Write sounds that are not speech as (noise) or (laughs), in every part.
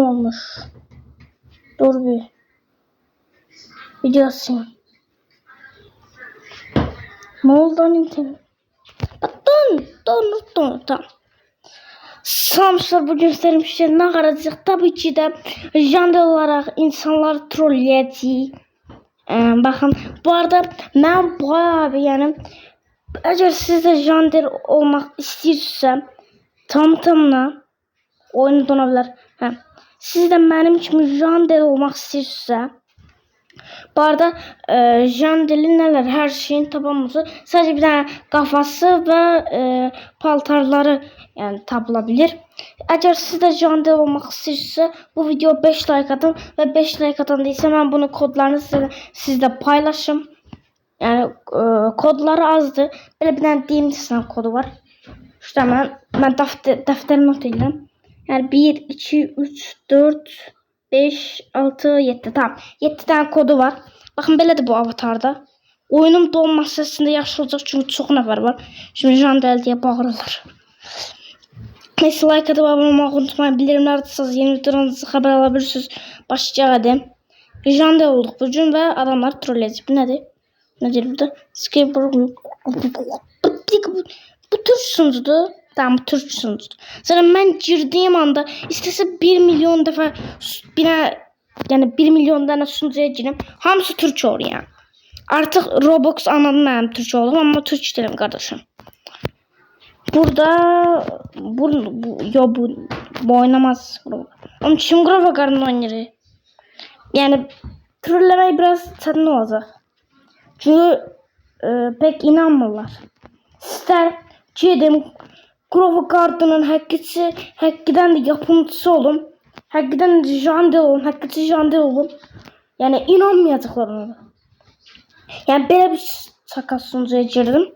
Olmuş? Dur bir. Videosu. Ne oldu? Bak don, don, don, don. Samsung bu göstermişler ne kadar tabii ki de janr olarak insanlar trolleyəcək. Ee, bakın bu arada ben bayağı bir yani eğer siz de janr olmak istiyorsa tam tamına oyunu donabilir. Ha. Siz de benim için janr olmak istiyorsa bu arada e, jandeli neler her şeyin tabanması sadece bir tane kafası ve e, paltarları yani tapılabilir. Eğer siz de jandel olmak istiyorsa bu video 5 like atın ve 5 like atan değilse ben bunu kodlarını size, sizle paylaşım. Yani e, kodları azdı. Böyle bir diyeyim sizden kodu var. İşte ben, ben defter, defter not edirəm. Yani 1, 2, 3, 4, 5, 6, 7. Tamam. 7 tane kodu var. Bakın belədir bu avatarda. Oyunun donması səsində yaxşı olacaq çünki çox nəfər var. Şimdi Jandel diye bağırırlar. Neyse like atıp abone olmayı unutmayın. Bildirimler atırsanız yeni videolarınızı haber alabilirsiniz. Başlayacak hadi. Jandel olduk bugün ve adamlar trolleyecek. Bu nedir? Nedir burada? Skateboard. Bu, bu Türk sunucudur. Tamam bu Türk sunucudur. Zaten ben girdiğim anda istese 1 milyon defa bine yani 1 milyon tane sunucuya gireyim. Hamısı Türkçe olur yani. Artık Roblox anladım ben Türkçe oldum ama Türkçe değilim kardeşim. Burada bu, bu yo bu, bu oynamaz. Oğlum kim Grova karnı oynuyor? Yani trollemeyi biraz çetin olacak. Çünkü e, pek inanmırlar. İster dedim Grova kartının hakkısı, hakkıdan da yapımcısı olun. Hakkıdan da jandel olun, hakkısı jandel olun. Yani inanmayacaklar ona. Yani böyle bir sakat sunucuya girdim.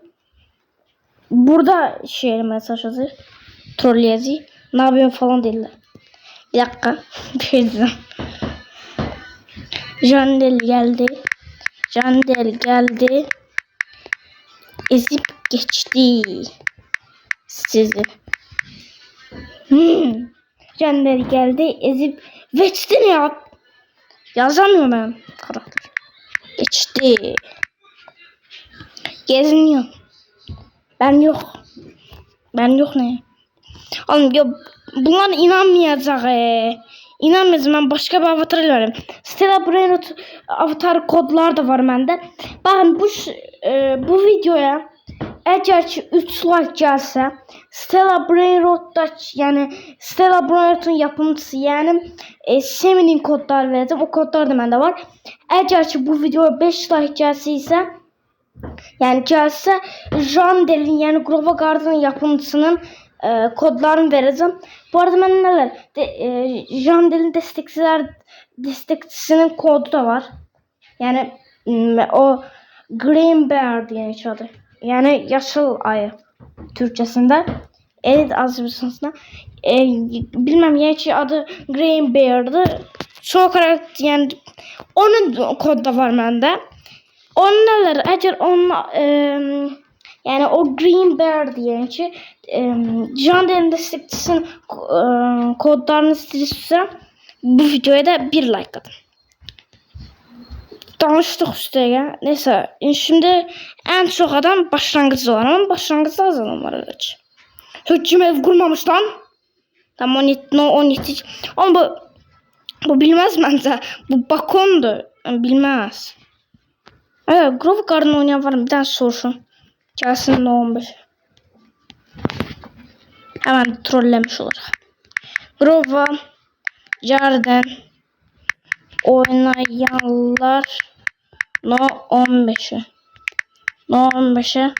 Burada şey mesaj yazıyor. Troll yazıyor. Ne yapıyorsun falan dediler. Bir dakika. (laughs) Bir şey. Jandel geldi. Jandel geldi. Ezip geçti. Sizi. Hmm. Jandel geldi. Ezip geçti ne ya? Yazamıyorum ben karakter. Geçti. Geziniyor. Ben yok. Ben yok ne? Oğlum ya bunlar inanmayacak ee. İnanmayacağım ben başka bir avatar alıyorum. Stella Brainrot avatar kodlar da var bende. Bakın bu e, bu videoya eğer ki 3 like gelse Stella Brainrot'da yani Stella Brainrot'un yapımcısı yani e, Semi'nin kodlar vereceğim. O kodlar da bende var. Eğer ki bu videoya 5 like gelse ise yani gelse Jandel'in yani Grova Garden'ın yapımcısının e, kodlarını vereceğim. Bu arada ben neler? De, e, Jandel'in destekçiler destekçisinin kodu da var. Yani o Green Bear diye geçiyordu. Yani yaşıl ayı Türkçesinde. Evet azmışsınızda. E, bilmem yani adı Green Bear'dı. Son olarak yani onun kodu da var bende. Onlar eğer onunla e, yani o Green Bear diye ki e, Can destekçisinin e, kodlarını istiyorsa bu videoya da bir like atın. Danıştık üstəyə. Neyse şimdi en çok adam başlangıcı olan ama başlangıcda az adam var öyle ki. Hüccüm ev kurmamış lan. Tam 17, no 17. Ama bu, bu bilmez bence. Bu bakondu. Bilmez. Evet Grove Garden oynayan var mı? Bir tane sorsun. Gelsin no 15. Hemen trollemiş olur. Grove Garden oynayanlar no 15'e. No 15'e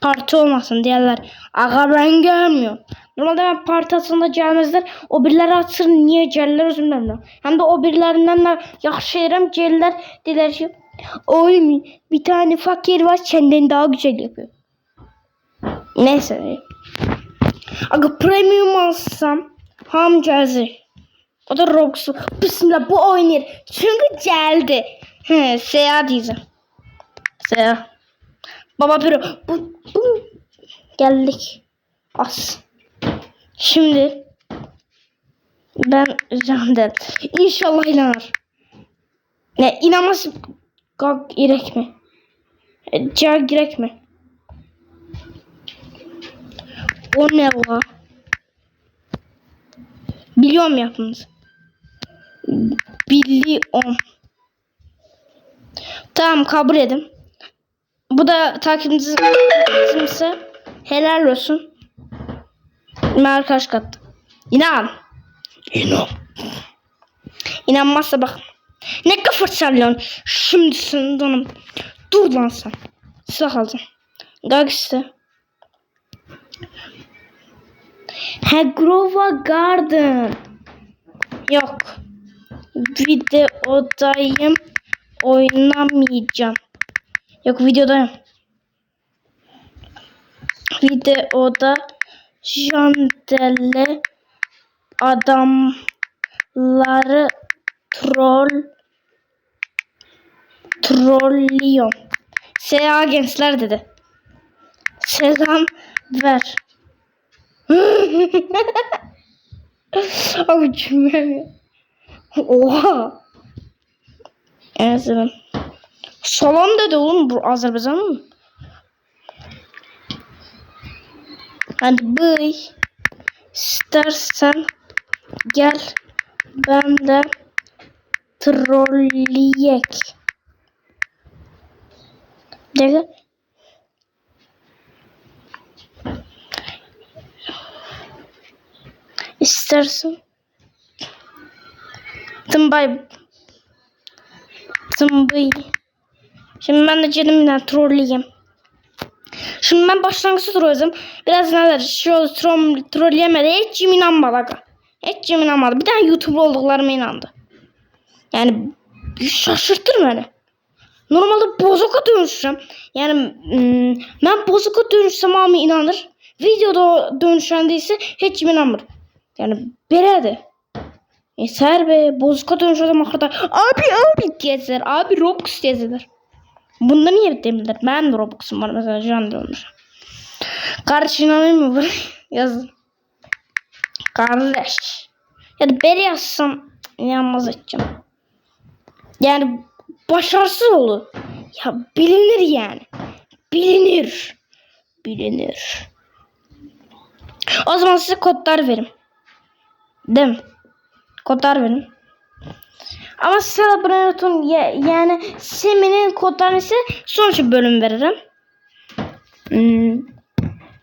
parti olmasın diyorlar. Aga ben gelmiyorum. Normalde ben parti atında gelmezler. O birileri atsın niye gelirler özüm bilmiyorum. Hem de o birilerinden de yaxşı yerəm gelirler. Dediler ki oy bir tane fakir var senden daha güzel yapıyor. Neyse. Aga premium alsam ham gelir. O da Roblox'u. Bismillah bu oynar. Çünkü geldi. He, Seya diyeceğim. Seya. Baba bir bu, geldik. As. Şimdi Ben Jandel. İnşallah inanır. Ne inanmaz kalk girek mi? E, Cevap girek mi? O ne la? Biliyorum yapınız. Biliyorum. Tamam kabul edin. Bu da takipçimse helal olsun. Ben arkadaş kattım. İnan. İnan. İnanmazsa bak. Ne kafa sallıyorsun? Şimdi sen. Dur lan sen. Silah alacağım. Kalk işte. Ha Grova Garden. Yok. Videodayım. Oynamayacağım. Yok videodayım. Videoda jandelle adamları troll trollüyor. Selam gençler dedi. Selam ver. (laughs) Cümle Oha. En selam. Salam dedi oğlum bu Azerbaycan'ın mı? Hadi bıy. İstersen gel ben de trolleyek. Dakika. İstersen Tımbay Tımbay Şimdi ben de canımla trolleyeyim. Şimdi ben başlangıçta trolleyeceğim. Biraz neler şu troll, trolleyemedi. Hiç kim inanmadı. Hiç kim inanmadı. Bir tane YouTube olduklarıma inandı. Yani şaşırtır beni. Normalde bozuka dönüşeceğim. Yani hmm, ben bozuka dönüşsem abi inanır. Videoda dönüşendiyse hiç kim inanmır. Yani berede. Yeter be. Bozuka dönüşeceğim arkada. Abi abi diyeziler. Abi Robux diyeziler. Bunda niye demirler? Ben de Robux'um var mesela can olmuş. Kardeş inanayım mı buraya? (laughs) Yazın. Kardeş. Ya da beri yazsam inanmaz edeceğim. Yani başarısız olur. Ya bilinir yani. Bilinir. Bilinir. O zaman size kodlar verim. Değil mi? Kodlar verin. Ama Celebraton ya, yani Semi'nin kodlarını ise sonraki bölüm veririm. Hmm.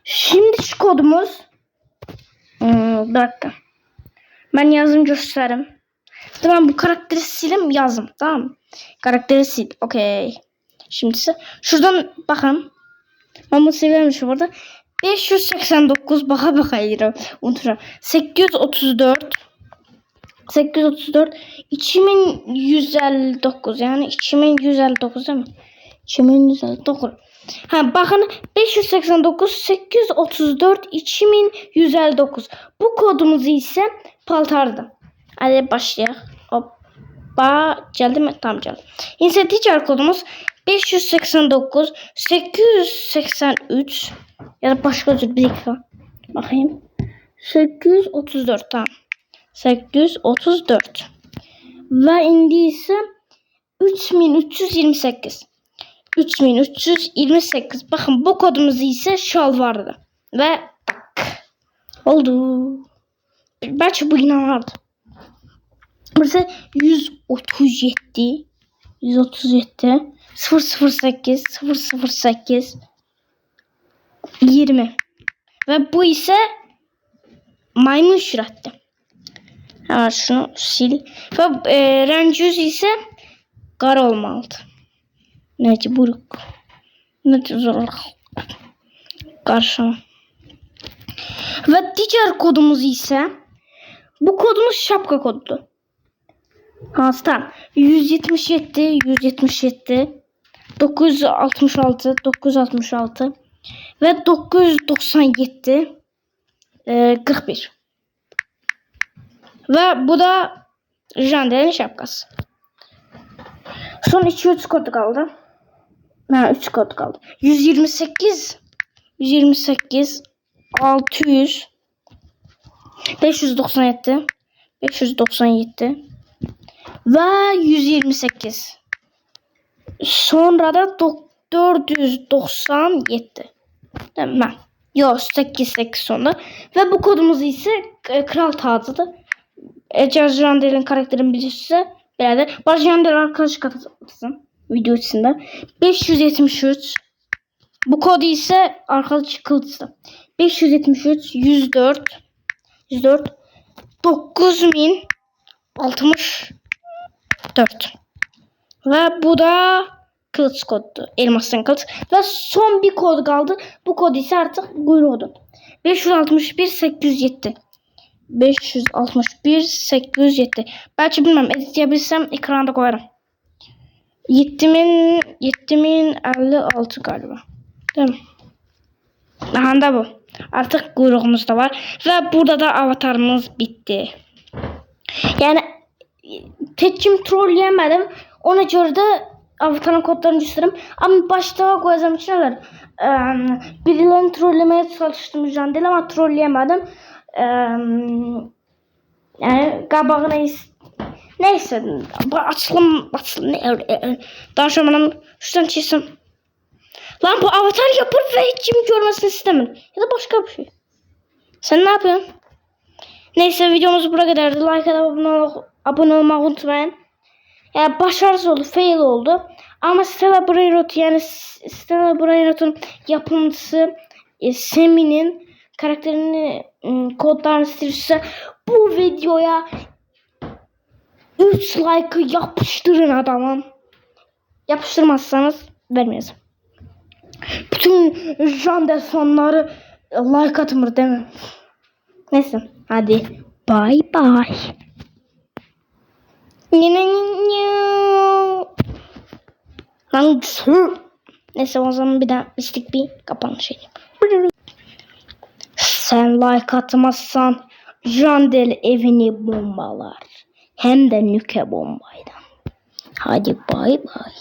Şimdi şu kodumuz. Hmm, bir dakika. Ben yazım gösteririm. Tamam bu karakteri silim yazım. Tamam? Karakteri sil. Okey. Şimdi ise şuradan bakın. Ben bunu seviyormuşum burada. 589 baka baka girelim. Unuturum. 834 834 2159 yani 2159 değil mi? 2159 Ha bakın 589 834 2159 bu kodumuz ise paltardı. Hadi başlayalım. Hoppa geldi mi? Tamam geldi. Diğer kodumuz 589 883 ya da başka özür bir dakika. Bakayım. 834 tamam. 834. Ve indi ise 3328. 3328. Bakın bu kodumuz ise şal vardı. Ve tak. Oldu. Belki bu inanardı. Burası 137. 137. 008. 008. 20. Ve bu ise maymun şurattı. Hemen şunu sil. Ve e, renk yüz ise kara olmalıdır. Mecburuk. Mecburuk. Karşıma. Ve diğer kodumuz ise bu kodumuz şapka kodu. Ha tamam. 177, 177, 966, 966 ve 997 e, 41. Ve bu da Jandel'in şapkası. Son 2-3 kod kaldı. Ha 3 kod kaldı. 128 128 600 597 597 ve 128. Sonra da dok- 497. Tamam. Yok 8 8 sonra. Ve bu kodumuz ise Kral Tacı'dır. Eğer Jandel'in karakterini bilirse birader. Var Jandel arkadaş katılsın video içinde. 573 bu kod ise arkadaş kılıçtı. 573 104 104 9064 ve bu da kılıç koddu. Elmasın kılıç. Ve son bir kod kaldı. Bu kod ise artık kuyruğudur. 561 807 561 807 Belki bilmem editleyebilsem ekranda koyarım. 7000 7056 galiba. Değil mi? Aha da bu. Artık kuyruğumuz da var. Ve burada da avatarımız bitti. Yani teçim trolleyemedim. Ona göre de avatarın kodlarını göstereyim. Ama başta koyacağım şeyler. Ee, birilerini trollemeye çalıştım Jandel ama trolleyemedim. Yani qabağına Neyse bu açılım açılım ne e, danışmanım şuradan çizsem. Lan bu avatar yapır ve hiç kim görmesini istemiyorum. Ya da başka bir şey. Sen ne yapıyorsun? Neyse videomuz buraya kadardı. Like atıp abone, ol abone olmayı unutmayın. Yani başarısız oldu, fail oldu. Ama Stella Brairot yani Stella Brairot'un yapımcısı e, Semi'nin karakterini kodlarını stilse bu videoya 3 like'ı yapıştırın adamım. Yapıştırmazsanız vermeyeceğim. Bütün Jandel fanları like atmır değil mi? Neyse hadi bye bye. Neyse o zaman bir daha istik bir kapanış edeyim. Sen like atmazsan Jandel evini bombalar. Hem de nüke bombayla. Hadi bay bay.